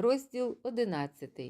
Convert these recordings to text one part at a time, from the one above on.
Розділ 11.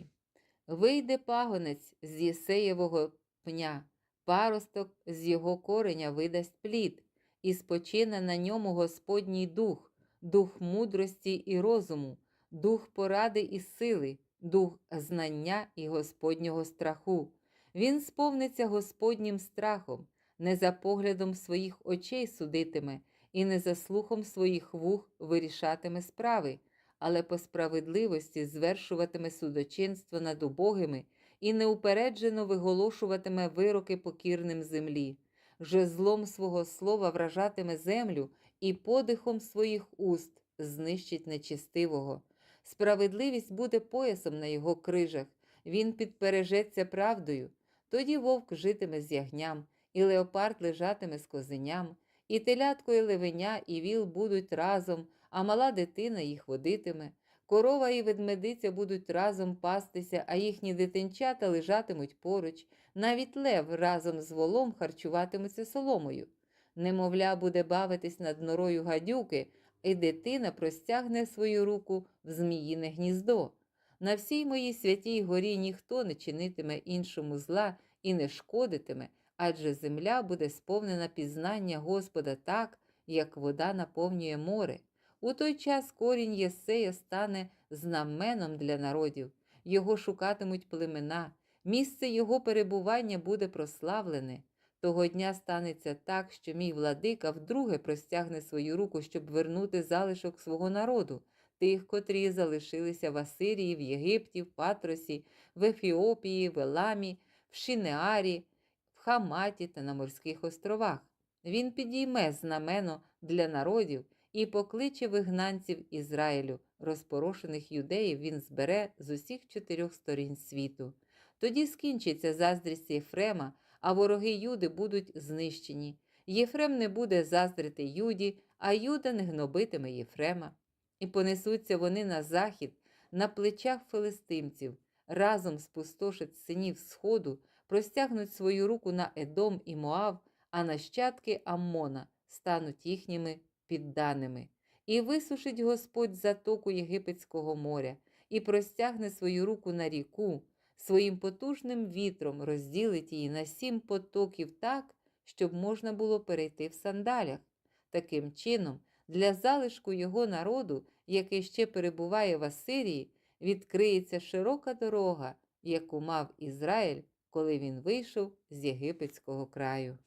Вийде пагонець з Єсеєвого пня, паросток з його кореня видасть плід, і спочине на ньому Господній дух, дух мудрості і розуму, дух поради і сили, дух знання і Господнього страху. Він сповниться Господнім страхом, не за поглядом своїх очей судитиме, і не за слухом своїх вух вирішатиме справи, але по справедливості звершуватиме судочинство над убогими і неупереджено виголошуватиме вироки покірним землі, жезлом свого слова вражатиме землю і подихом своїх уст знищить нечистивого. Справедливість буде поясом на його крижах, він підпережеться правдою. Тоді вовк житиме з ягням, і леопард лежатиме з козеням, і телятко, і левеня, і віл будуть разом, а мала дитина їх водитиме. Корова і ведмедиця будуть разом пастися, а їхні дитинчата лежатимуть поруч. Навіть лев разом з волом харчуватиметься соломою. Немовля буде бавитись над норою гадюки, і дитина простягне свою руку в зміїне гніздо. На всій моїй святій горі ніхто не чинитиме іншому зла і не шкодитиме, адже земля буде сповнена пізнання Господа так, як вода наповнює море. У той час корінь Єсея стане знаменом для народів, його шукатимуть племена, місце його перебування буде прославлене. Того дня станеться так, що мій владика вдруге простягне свою руку, щоб вернути залишок свого народу, тих, котрі залишилися в Асирії, в Єгипті, в Патросі, в Ефіопії, в Еламі, в Шинеарі, в Хаматі та на морських островах. Він підійме знамено для народів і покличе вигнанців Ізраїлю, розпорошених юдеїв він збере з усіх чотирьох сторін світу. Тоді скінчиться заздрість Єфрема, а вороги Юди будуть знищені. Єфрем не буде заздрити Юді, а Юда не гнобитиме Єфрема. І понесуться вони на захід, на плечах филистимців, разом спустошать синів Сходу, простягнуть свою руку на Едом і Моав, а нащадки Аммона стануть їхніми підданими. І висушить Господь затоку Єгипетського моря, і простягне свою руку на ріку, своїм потужним вітром розділить її на сім потоків так, щоб можна було перейти в сандалях. Таким чином, для залишку його народу, який ще перебуває в Асирії, відкриється широка дорога, яку мав Ізраїль, коли він вийшов з єгипетського краю.